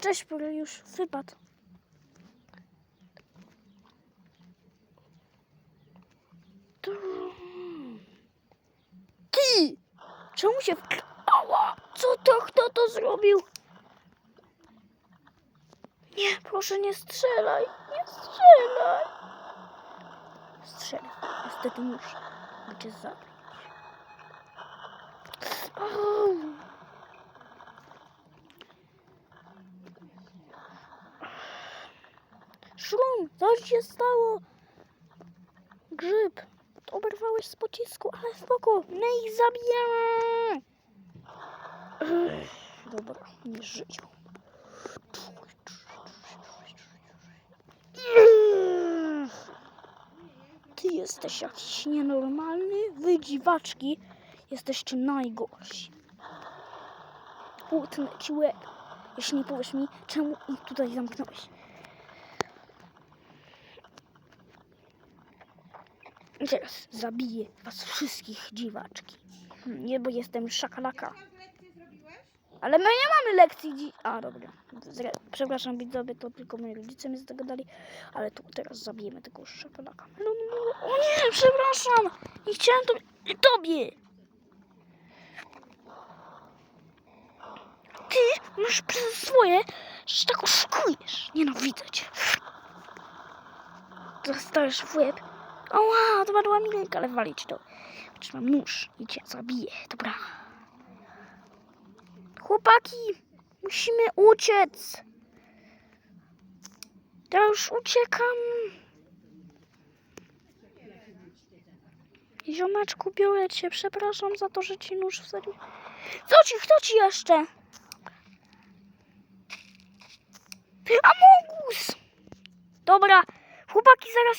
Cześć, bo już wypadł. Ty! Czemu się wkl... Ała! Co to? Kto to zrobił? Nie, proszę nie strzelaj. Nie strzelaj. Strzelaj. Niestety muszę. Cię zabić. Au. Szum, coś się stało. Grzyb, oberwałeś z pocisku, ale spoko, my ich zabijemy. Ech, Dobra, nie żyją. Ty jesteś jakiś nienormalny, wy dziwaczki jesteście najgorsi. Utnę ci łeb, jeśli nie powiesz mi, czemu ich tutaj zamknąłeś. Teraz zabiję was wszystkich, dziwaczki. Nie, bo jestem szakalaka. Ale my nie mamy lekcji dzi... A, dobra. Zre- Przepraszam, widzowie, to tylko moi rodzice mnie z tego dali. Ale tu teraz zabijemy tego szakalaka. No, no, no. O nie, przepraszam! Nie chciałem to... tobie! Ty masz przez swoje, że tak oszukujesz. Nienawidzę cię. Dostajesz w łeb. Oła, to padła mi ręka, ale walić to. Chociaż mam nóż i cię zabiję. Dobra. Chłopaki, musimy uciec. Ja już uciekam. Ziomeczku, biorę cię. Przepraszam za to, że ci nóż wsadził. Co ci, kto ci jeszcze? Ty, Dobra, chłopaki zaraz